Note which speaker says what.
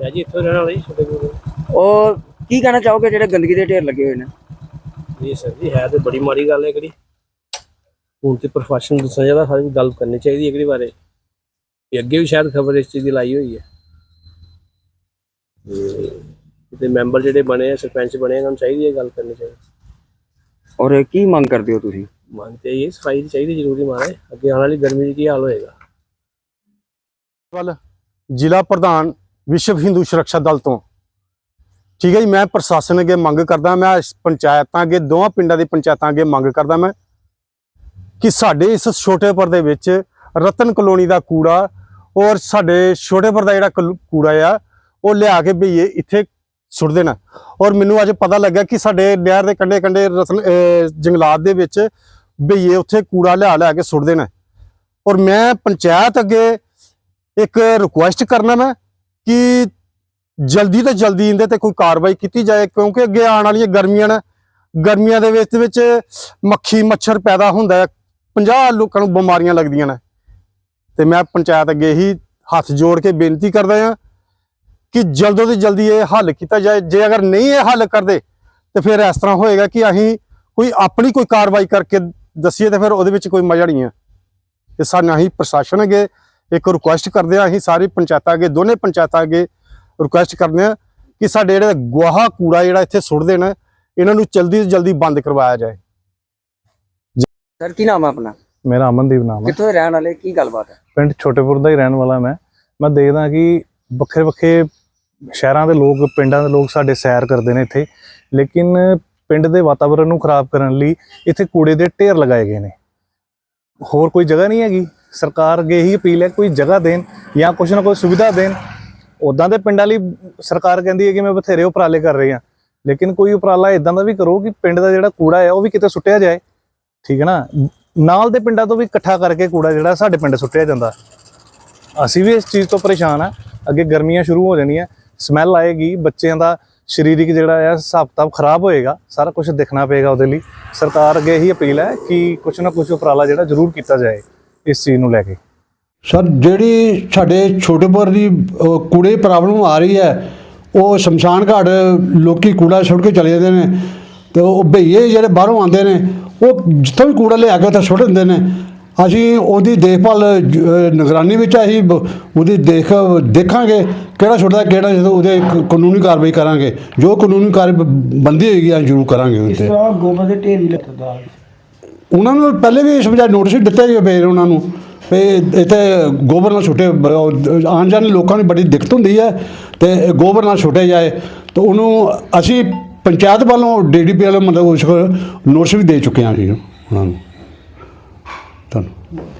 Speaker 1: ਮੈਂ ਜੀ ਇੱਥੋਂ ਰਹਿਣ ਵਾਲਾ ਜੀ ਛੋਟੇ ਕੋਲ।
Speaker 2: ਉਹ ਕੀ ਕਹਿਣਾ ਚਾਹੋਗੇ ਜਿਹੜੇ ਗੰਦਗੀ ਦੇ ਢੇਰ ਲੱਗੇ ਹੋਏ ਨੇ?
Speaker 1: ਜੀ ਸਰ ਜੀ ਹੈ ਤੇ ਬੜੀ ਮਾੜੀ ਗੱਲ ਹੈ ਕਿਹੜੀ ਹੁਣ ਤੇ ਪ੍ਰੋਫੈਸ਼ਨ ਦੱਸਣਾ ਚਾਹੀਦਾ ਸਾਰੀ ਗੱਲ ਕਰਨੀ ਚਾਹੀਦੀ ਹੈ ਕਿਹੜੀ ਬਾਰੇ। ਇਹ ਅੱਗੇ ਵੀ ਸ਼ਾਇਦ ਖਬਰ ਇਸ ਚੀਜ਼ ਦੀ ਲਾਈ ਹੋਈ ਹੈ। ਤੇ ਤੇ ਮੈਂਬਰ ਜਿਹੜੇ ਬਣੇ ਆ ਸਰਪੰਚ ਬਣੇ ਆ, ਇਹਨਾਂ ਨੂੰ ਚਾਹੀਦੀ ਹੈ ਗੱਲ ਕਰਨੀ ਚਾਹੀਦੀ।
Speaker 2: ਔਰ ਕੀ ਮੰਗ ਕਰਦੇ ਹੋ ਤੁਸੀਂ?
Speaker 1: ਮੰਨਤੇ ਇਹ ਸਫ਼ਾਈ ਦੀ ਚਾਹੀਦੀ ਜ਼ਰੂਰੀ ਮਾਰੇ। ਅੱਗੇ ਆਉਣ ਵਾਲੀ ਗਰਮੀ ਦੀ ਕੀ ਹਾਲ ਹੋਏਗਾ?
Speaker 3: ਵੱਲ ਜ਼ਿਲ੍ਹਾ ਪ੍ਰਧਾਨ ਵਿਸ਼ਵ ਹਿੰਦੂ ਸੁਰੱਖਿਆ ਦਲ ਤੋਂ। ਠੀਕ ਹੈ ਜੀ, ਮੈਂ ਪ੍ਰਸ਼ਾਸਨ ਅੱਗੇ ਮੰਗ ਕਰਦਾ, ਮੈਂ ਇਸ ਪੰਚਾਇਤਾਂ ਅੱਗੇ, ਦੋਵਾਂ ਪਿੰਡਾਂ ਦੀ ਪੰਚਾਇਤਾਂ ਅੱਗੇ ਮੰਗ ਕਰਦਾ ਮੈਂ ਕਿ ਸਾਡੇ ਇਸ ਛੋਟੇ ਛੋਟੇਪੁਰ ਦੇ ਵਿੱਚ ਰਤਨ ਕਲੋਨੀ ਦਾ ਕੂੜਾ ਔਰ ਸਾਡੇ ਛੋਟੇਪੁਰ ਦਾ ਜਿਹੜਾ ਕਲ- ਕੂੜਾ ਆ, ਉਹ ਲਿਆ ਕੇ ਭਈਏ ਇੱਥੇ ਸੁੱਟ ਦੇਣਾ। ਔਰ ਮੈਨੂੰ ਅੱਜ ਪਤਾ ਲੱਗਾ ਕਿ ਸਾਡੇ ਨਹਿਰ ਦੇ ਕੰਢੇ ਕੰਢੇ ਰਤਨ ਜੰਗਲਾਤ ਦੇ ਵਿੱਚ ਭਈਏ ਉੱਥੇ ਕੂੜਾ ਲਿਆ ਲਿਆ ਕੇ ਸੁੱਟ ਦੇਣਾ। ਔਰ ਮੈਂ ਪੰਚਾਇਤ ਅੱਗੇ ਇੱਕ ਰਿਕੁਐਸਟ ਕਰਨਾ ਮੈਂ ਕਿ ਜਲਦੀ ਤੋਂ ਜਲਦੀ ਇਹਦੇ ਤੇ ਕੋਈ ਕਾਰਵਾਈ ਕੀਤੀ ਜਾਏ, ਕਿਉਂਕਿ ਅੱਗੇ ਆਉਣ ਵਾਲੀਆਂ ਗਰਮੀਆਂ ਨੇ, ਗਰਮੀਆਂ ਦੇ ਵਿੱਚ ਵਿੱਚ ਮੱਖੀ, ਮੱਛਰ ਪੈਦਾ ਹੁੰਦਾ ਹੈ। 50 ਲੋਕਾਂ ਨੂੰ ਬਿਮਾਰੀਆਂ ਲੱਗਦੀਆਂ ਨੇ। ਤੇ ਮੈਂ ਪੰਚਾਇਤ ਅੱਗੇ ਹੀ ਹੱਥ ਜੋੜ ਕੇ ਬੇਨਤੀ ਕਰਦਾ ਹਾਂ ਕਿ ਜਲਦੋਂ ਤੋਂ ਜਲਦੀ ਇਹ ਹੱਲ ਕੀਤਾ ਜਾਏ। ਜੇ ਅਗਰ ਨਹੀਂ ਇਹ ਹੱਲ ਕਰਦੇ, ਤੇ ਫਿਰ ਇਸ ਤਰ੍ਹਾਂ ਹੋਏਗਾ ਕਿ ਅਸੀਂ ਕੋਈ ਆਪਣੀ ਕੋਈ ਕਾਰਵਾਈ ਕਰਕੇ ਦਸੀਏ ਤੇ ਫਿਰ ਉਹਦੇ ਵਿੱਚ ਕੋਈ ਮਜ਼ਾ ਨਹੀਂ ਹੈ। ਇਹ ਸਾਨੂੰ ਅਸੀਂ ਪ੍ਰਸ਼ਾਸਨ ਅੱਗੇ ਇੱਕ ਰਿਕੁਐਸਟ ਕਰਦੇ ਆ ਅਸੀਂ ਸਾਰੀ ਪੰਚਾਇਤਾਂ ਅੱਗੇ ਦੋਨੇ ਪੰਚਾਇਤਾਂ ਅੱਗੇ ਰਿਕੁਐਸਟ ਕਰਦੇ ਆ ਕਿ ਸਾਡੇ ਜਿਹੜੇ ਗੋਹਾ ਕੂੜਾ ਜਿਹੜਾ ਇੱਥੇ ਸੁੱਟਦੇ ਨੇ ਇਹਨਾਂ ਨੂੰ ਜਲਦੀ ਤੋਂ ਜਲਦੀ ਬੰਦ ਕਰਵਾਇਆ ਜਾਏ।
Speaker 2: ਸਰ ਕੀ ਨਾਮ ਹੈ ਆਪਣਾ?
Speaker 4: ਮੇਰਾ ਅਮਨਦੀਪ ਨਾਮ ਹੈ
Speaker 2: ਕਿੱਥੋਂ ਦੇ ਰਹਿਣ ਵਾਲੇ? ਕੀ ਗੱਲਬਾਤ ਹੈ?
Speaker 4: ਪਿੰਡ ਛੋਟੇਪੁਰ ਦਾ ਹੀ ਰਹਿਣ ਵਾਲਾ ਮੈਂ। ਮੈਂ ਦੇਖਦਾ ਕਿ ਵੱਖਰੇ ਵੱਖਰੇ ਸ਼ਹਿਰਾਂ ਦੇ ਲੋਕ ਪਿੰਡਾਂ ਦੇ ਲੋਕ ਸਾਡੇ ਸੈਰ ਕਰਦੇ ਨੇ ਇੱਥੇ। ਲੇਕਿਨ ਪਿੰਡ ਦੇ ਵਾਤਾਵਰਣ ਨੂੰ ਖਰਾਬ ਕਰਨ ਲਈ ਇੱਥੇ ਕੂੜੇ ਦੇ ਢੇਰ ਲਗਾਏ ਗਏ ਨੇ। ਹੋਰ ਕੋਈ ਜਗ੍ਹਾ ਨਹੀਂ ਹੈਗੀ। ਸਰਕਾਰ ਅੱਗੇ ਹੀ ਅਪੀਲ ਹੈ, ਕੋਈ ਜਗ੍ਹਾ ਦੇਣ ਜਾਂ ਕੁਛ ਨਾ ਕੋਈ ਸੁਵਿਧਾ ਦੇਣ। ਉਦਾਂ ਦੇ ਪਿੰਡਾਂ ਲਈ ਸਰਕਾਰ ਕਹਿੰਦੀ ਹੈ ਕਿ ਮੈਂ ਬਥੇਰੇ ਉਪਰਾਲੇ ਕਰ ਰਹੀ ਹਾਂ। ਲੇਕਿਨ ਕੋਈ ਉਪਰਾਲਾ ਇਦਾਂ ਦਾ ਵੀ ਕਰੋ ਕਿ ਪਿੰਡ ਦਾ ਜਿਹੜਾ ਕੂੜਾ ਹੈ ਉਹ ਵੀ ਕਿਤੇ ਸੁੱਟਿਆ ਜਾਏ। ਠੀਕ ਹੈ ਨਾ? ਨਾਲ ਦੇ ਪਿੰਡਾਂ ਤੋਂ ਵੀ ਇਕੱਠਾ ਕਰਕੇ ਕੂੜਾ ਜਿਹੜਾ ਸਾਡੇ ਪਿੰਡ ਸੁੱਟਿਆ ਜਾਂਦਾ। ਅਸੀਂ ਵੀ ਇਸ ਚੀਜ਼ ਤੋਂ ਪਰੇਸ਼ਾਨ ਆ ਅੱਗੇ ਗਰਮੀਆਂ ਸ਼ੁਰੂ ਹੋ ਜਾਣੀਆਂ, ਸਮੈਲ ਆਏਗੀ, ਬੱਚਿਆਂ ਦਾ ਸਰੀਰਿਕ ਜਿਹੜਾ ਆ, ਹਿਸਾਬ ਕਿਤਾਬ ਖਰਾਬ ਹੋਏਗਾ, ਸਾਰਾ ਕੁਝ ਦੇਖਣਾ ਪਏਗਾ ਉਹਦੇ ਲਈ। ਸਰਕਾਰ ਅੱਗੇ ਇਹੀ ਅਪੀਲ ਹੈ ਕਿ ਕੁਝ ਨਾ ਕੁਝ ਉਪਰਾਲਾ ਜਿਹੜਾ ਜ਼ਰੂਰ ਕੀਤਾ ਜਾਏ। ਇਸ ਚੀਜ਼ ਨੂੰ ਲੈ ਕੇ।
Speaker 5: ਸਰ ਜਿਹੜੀ ਸਾਡੇ ਛੋਟੇਪੁਰ ਦੀ ਅਹ, ਕੂੜੇ ਪ੍ਰੋਬਲਮ ਆ ਰਹੀ ਹੈ ਉਹ ਸ਼ਮਸ਼ਾਨ ਘਾਟ ਲੋਕੀ ਕੂੜਾ ਸੁੱਟ ਕੇ ਚਲੇ ਜਾਂਦੇ ਨੇ ਤੇ ਉਹ ਭਈਏ ਜਿਹੜੇ ਬਾਹਰੋਂ ਆਉਂਦੇ ਨੇ ਉਹ ਜਿੱਥੋਂ ਵੀ ਕੂੜਾ ਲਿਆ ਕੇ ਉੱਥੇ ਸੁੱਟ ਦਿੰਦੇ ਨੇ। ਅਸੀਂ ਉਹਦੀ ਦੇਖਭਾਲ ਜ- ਅਹ, ਨਿਗਰਾਨੀ ਵਿੱਚ ਅਸੀਂ ਬ- ਉਹਦੀ ਦੇਖ ਦੇਖਾਂਗੇ ਕਿਹੜਾ ਸੁੱਟਦਾ ਕਿਹੜਾ ਜਦੋਂ ਉਹਦੇ ਕ- ਕਾਨੂੰਨੀ ਕਾਰਵਾਈ ਕਰਾਂਗੇ। ਜੋ ਕਾਨੂੰਨੀ ਕਾਰਵਾਈ ਬੰਦੀ ਹੋਏਗੀ ਅਸੀਂ ਜ਼ਰੂਰ ਕਰਾਂਗੇ ਉਹਦੇ
Speaker 6: ਗੋਬਰ ਦੇ ਢੇਰ ਵੀ ਲੱਗਦਾ।
Speaker 5: ਉਹਨਾਂ ਨੂੰ ਪਹਿਲੇ ਵੀ ਇਸ ਵਜ੍ਹਾ ਨੋਟਿਸ ਦਿੱਤੇ ਗਏ ਪਏ ਉਹਨਾਂ ਨੂੰ ਵੀ ਇੱਥੇ ਗੋਬਰ ਨਾਲ ਛੁੱਟੇ ਬ- ਆਉਣ ਜਾਣ ਲੋਕਾਂ ਨੂੰ ਬੜੀ ਦਿੱਕਤ ਹੁੰਦੀ ਹੈ ਤੇ ਗੋਬਰ ਨਾਲ ਛੁੱਟੇ ਜਾਏ। ਤਾਂ ਉਹਨੂੰ ਅਸੀਂ ਪੰਚਾਇਤ ਵੱਲੋਂ ਡੀਡੀਪੀ ਵੱਲੋਂ ਮਤਲਬ ਉਸ ਨੋਟਿਸ ਵੀ ਦੇ ਚੁੱਕੇ ਹਾਂ ਜੀ ਉਹਨਾਂ ਨੂੰ। ਧੰਨਵਾਦ